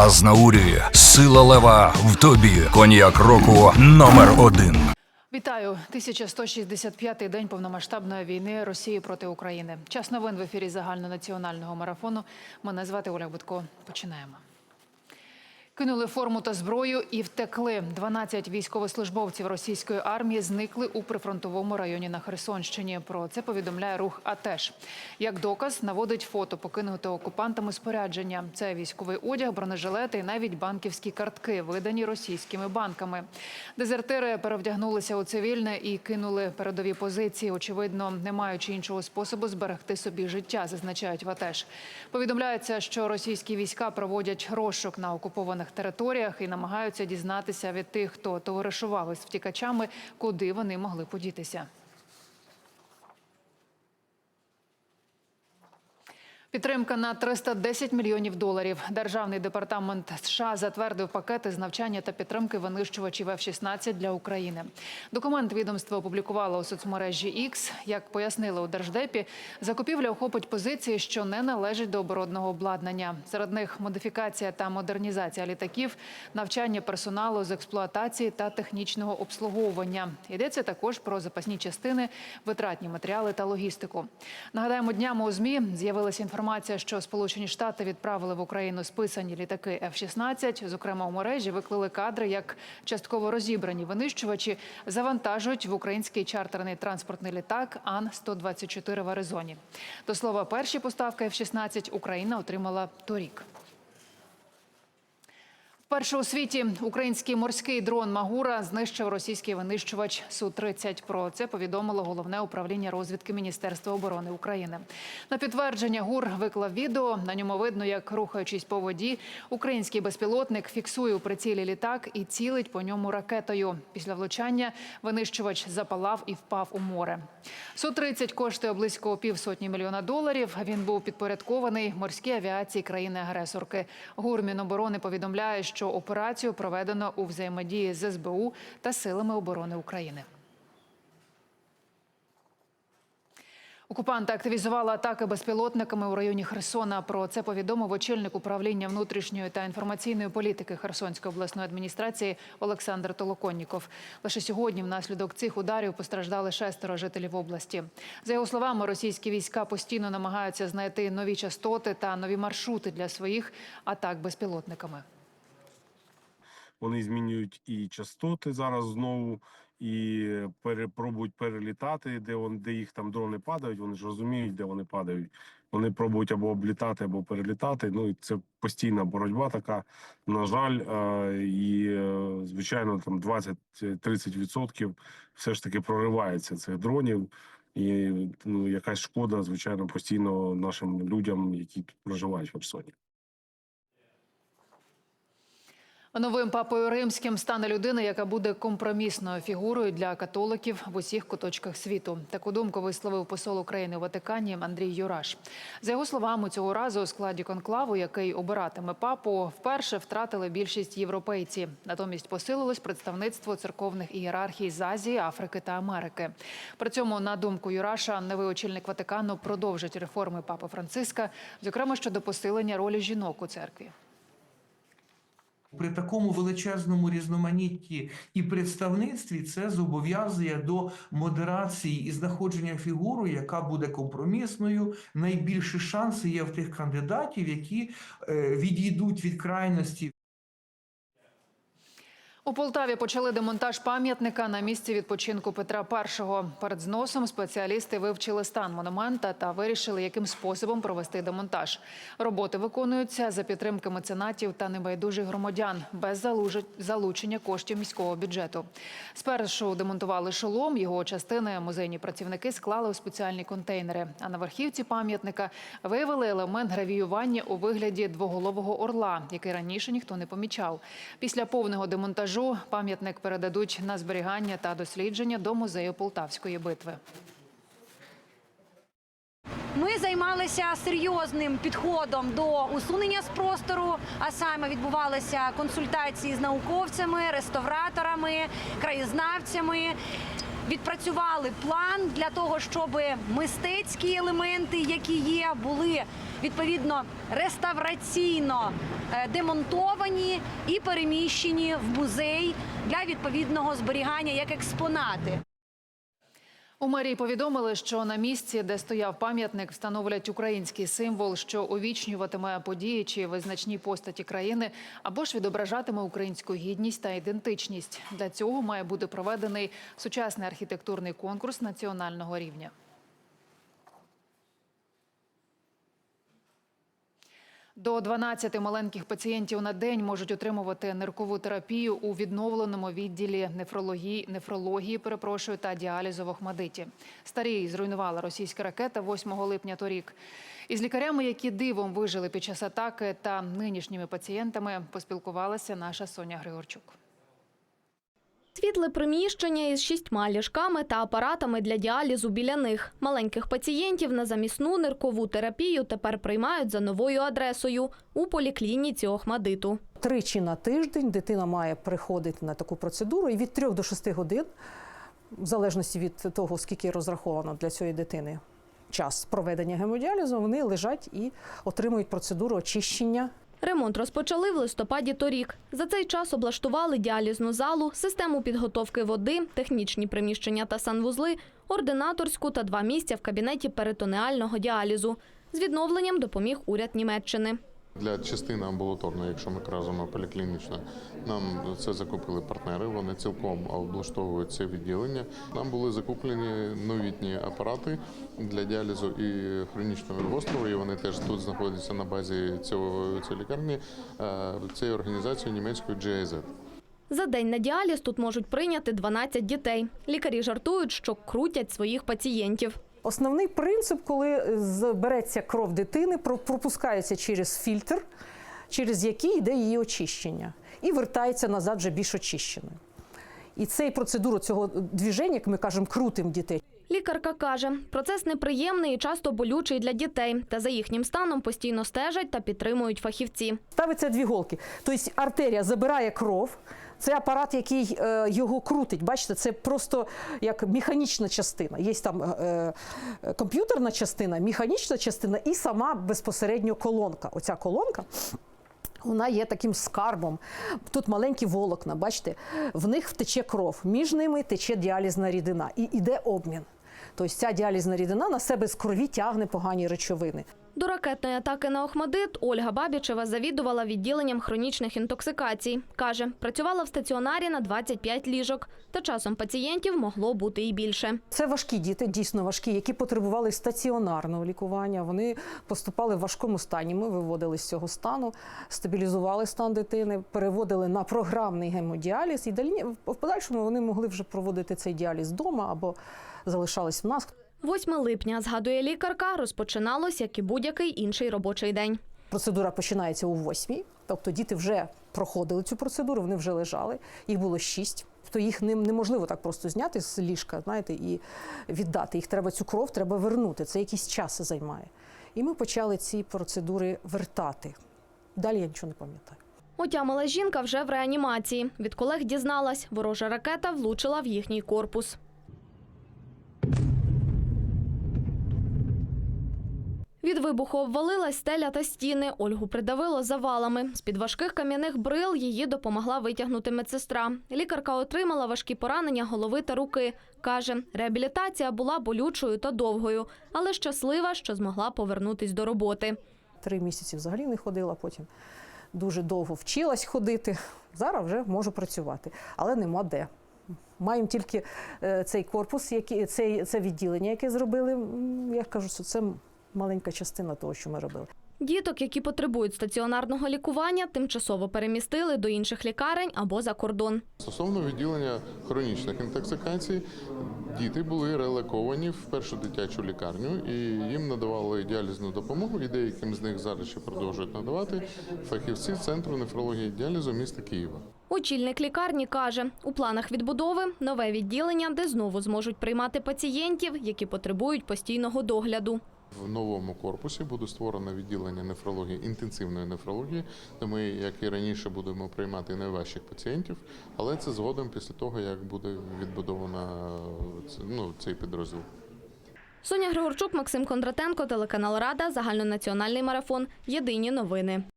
Азнаурі, сила лева в тобі. Коньяк року номер один. Вітаю 1165-й день повномасштабної війни Росії проти України. Час новин в ефірі загальнонаціонального марафону. Мене звати Оля Будко. Починаємо. Кинули форму та зброю і втекли. 12 військовослужбовців російської армії зникли у прифронтовому районі на Херсонщині. Про це повідомляє рух АТЕШ. Як доказ наводить фото покинутого окупантами спорядження. Це військовий одяг, бронежилети і навіть банківські картки, видані російськими банками. Дезертири перевдягнулися у цивільне і кинули передові позиції. Очевидно, не маючи іншого способу зберегти собі життя, зазначають в АТЕШ. Повідомляється, що російські війська проводять розшук на окупованих територіях і намагаються дізнатися від тих, хто товаришував із втікачами, куди вони могли подітися. Підтримка на 310 мільйонів доларів. Державний департамент США затвердив пакети з навчання та підтримки винищувачів F-16 для України. Документ відомство опублікувало у соцмережі X. Як пояснили у держдепі, закупівля охопить позиції, що не належать до оборонного обладнання. Серед них модифікація та модернізація літаків, навчання персоналу з експлуатації та технічного обслуговування. Йдеться також про запасні частини, витратні матеріали та логістику. Нагадаємо, днями у змі з'явилася інформація, що Сполучені Штати відправили в Україну списані літаки F-16. Зокрема, у мережі виклили кадри, як частково розібрані винищувачі завантажують в український чартерний транспортний літак Ан-124 в Аризоні. До слова, перші поставки F-16 Україна отримала торік. Вперше у світі український морський дрон Магура знищив російський винищувач Су-30. Про це повідомило головне управління розвідки Міністерства оборони України. На підтвердження ГУР виклав відео. На ньому видно, як рухаючись по воді, український безпілотник фіксує у прицілі літак і цілить по ньому ракетою. Після влучання винищувач запалав і впав у море. Су-30 коштує близько півсотні мільйона доларів. Він був підпорядкований морській авіації країни-агресорки. ГУР Міноборони повідомляє, що операцію проведено у взаємодії з СБУ та силами оборони України. Окупанти активізували атаки безпілотниками у районі Херсона. Про це повідомив очільник управління внутрішньої та інформаційної політики Херсонської обласної адміністрації Олександр Толоконніков. Лише сьогодні, внаслідок цих ударів, постраждали шестеро жителів області. За його словами, російські війська постійно намагаються знайти нові частоти та нові маршрути для своїх атак безпілотниками. Вони змінюють і частоти зараз знову, і перепробують перелітати, де вони, де їх там дрони падають. Вони ж розуміють, де вони падають. Вони пробують або облітати, або перелітати. Ну і це постійна боротьба така. На жаль, е, і е, звичайно, там 20-30% все ж таки проривається цих дронів. І ну, якась шкода, звичайно, постійно нашим людям, які проживають в Херсоні. Новим папою римським стане людина, яка буде компромісною фігурою для католиків в усіх куточках світу. Таку думку висловив посол України у Ватикані Андрій Юраш. За його словами, цього разу у складі конклаву, який обиратиме папу, вперше втратили більшість європейці. Натомість посилилось представництво церковних ієрархій з Азії, Африки та Америки. При цьому, на думку Юраша, новий очільник Ватикану продовжить реформи папи Франциска, зокрема щодо посилення ролі жінок у церкві. При такому величезному різноманітті і представництві це зобов'язує до модерації і знаходження фігури, яка буде компромісною. Найбільші шанси є в тих кандидатів, які е, відійдуть від крайності У Полтаві почали демонтаж пам'ятника на місці відпочинку Петра І. Перед зносом спеціалісти вивчили стан монумента та вирішили, яким способом провести демонтаж. Роботи виконуються за підтримки меценатів та небайдужих громадян без залучення коштів міського бюджету. Спершу демонтували шолом. Його частини музейні працівники склали у спеціальні контейнери. А на верхівці пам'ятника виявили елемент гравіювання у вигляді двоголового орла, який раніше ніхто не помічав. Після повного демонтажу пам'ятник передадуть на зберігання та дослідження до музею Полтавської битви. Ми займалися серйозним підходом до усунення з простору, а саме відбувалися консультації з науковцями, реставраторами, краєзнавцями. Відпрацювали план для того, щоб мистецькі елементи, які є, були відповідно реставраційно е, демонтовані і переміщені в музей для відповідного зберігання як експонати. У мерії повідомили, що на місці, де стояв пам'ятник, встановлять український символ, що увічнюватиме події чи визначні постаті країни, або ж відображатиме українську гідність та ідентичність. Для цього має бути проведений сучасний архітектурний конкурс національного рівня. До 12 маленьких пацієнтів на день можуть отримувати ниркову терапію у відновленому відділі нефрології, нефрології перепрошую, та діалізу в Охмадиті. Старій зруйнувала російська ракета 8 липня торік. Із лікарями, які дивом вижили під час атаки, та нинішніми пацієнтами поспілкувалася наша Соня Григорчук. Світле приміщення із шістьма ліжками та апаратами для діалізу біля них. Маленьких пацієнтів на замісну ниркову терапію тепер приймають за новою адресою у поліклініці Охмадиту. Тричі на тиждень дитина має приходити на таку процедуру і від 3 до 6 годин, в залежності від того, скільки розраховано для цієї дитини час проведення гемодіалізу, вони лежать і отримують процедуру очищення Ремонт розпочали в листопаді торік. За цей час облаштували діалізну залу, систему підготовки води, технічні приміщення та санвузли, ординаторську та два місця в кабінеті перитонеального діалізу. З відновленням допоміг уряд Німеччини. Для частини амбулаторної, якщо ми кажемо поліклінічно, нам це закупили партнери. Вони цілком облаштовують це відділення. Нам були закуплені новітні апарати для діалізу і хронічного гострого. І вони теж тут знаходяться на базі цього цієї лікарні е, цієї організації німецької GIZ. За день на діаліз тут можуть прийняти 12 дітей. Лікарі жартують, що крутять своїх пацієнтів. Основний принцип, коли збереться кров дитини, про- пропускається через фільтр, через який йде її очищення, і вертається назад вже більш очищеною. І цей процедуру цього движення, як ми кажемо, крутим дітей. Лікарка каже, процес неприємний і часто болючий для дітей, та за їхнім станом постійно стежать та підтримують фахівці. Ставиться дві голки. Тобто артерія забирає кров. Це апарат, який е, його крутить. Бачите, це просто як механічна частина. Є там е, е, комп'ютерна частина, механічна частина і сама безпосередньо колонка. Оця колонка. Вона є таким скарбом. Тут маленькі волокна, бачите, в них втече кров, між ними тече діалізна рідина і йде обмін. Тобто ця діалізна рідина на себе з крові тягне погані речовини. До ракетної атаки на Охмадит Ольга Бабічева завідувала відділенням хронічних інтоксикацій. Каже, працювала в стаціонарі на 25 ліжок, та часом пацієнтів могло бути і більше. Це важкі діти, дійсно важкі, які потребували стаціонарного лікування. Вони поступали в важкому стані. Ми виводили з цього стану, стабілізували стан дитини, переводили на програмний гемодіаліз. І далі в подальшому вони могли вже проводити цей діаліз вдома або залишались в нас. 8 липня, згадує лікарка, розпочиналось, як і будь-який інший робочий день. Процедура починається у восьмій, тобто діти вже проходили цю процедуру, вони вже лежали. Їх було шість. Тобто їх нем- неможливо так просто зняти з ліжка, знаєте, і віддати. Їх треба цю кров, треба вернути. Це якийсь час займає. І ми почали ці процедури вертати. Далі я нічого не пам'ятаю. Отямила жінка вже в реанімації. Від колег дізналась, ворожа ракета влучила в їхній корпус. Від вибуху обвалилась стеля та стіни. Ольгу придавило завалами. З-під важких кам'яних брил її допомогла витягнути медсестра. Лікарка отримала важкі поранення голови та руки. Каже, реабілітація була болючою та довгою, але щаслива, що змогла повернутись до роботи. Три місяці взагалі не ходила, потім дуже довго вчилась ходити. Зараз вже можу працювати, але нема де. Маємо тільки е, цей корпус, який, це відділення, яке зробили. Я кажу, що це маленька частина того, що ми робили. Діток, які потребують стаціонарного лікування, тимчасово перемістили до інших лікарень або за кордон. Стосовно відділення хронічних інтоксикацій, діти були релоковані в першу дитячу лікарню і їм надавали діалізну допомогу, і деяким з них зараз ще продовжують надавати фахівці Центру нефрології і діалізу міста Києва. Очільник лікарні каже, у планах відбудови нове відділення, де знову зможуть приймати пацієнтів, які потребують постійного догляду. В новому корпусі буде створено відділення нефрології, інтенсивної нефрології, де ми, як і раніше, будемо приймати найважчих пацієнтів, але це згодом після того, як буде відбудовано ну, цей підрозділ. Соня Григорчук, Максим Кондратенко, телеканал Рада, загальнонаціональний марафон. Єдині новини.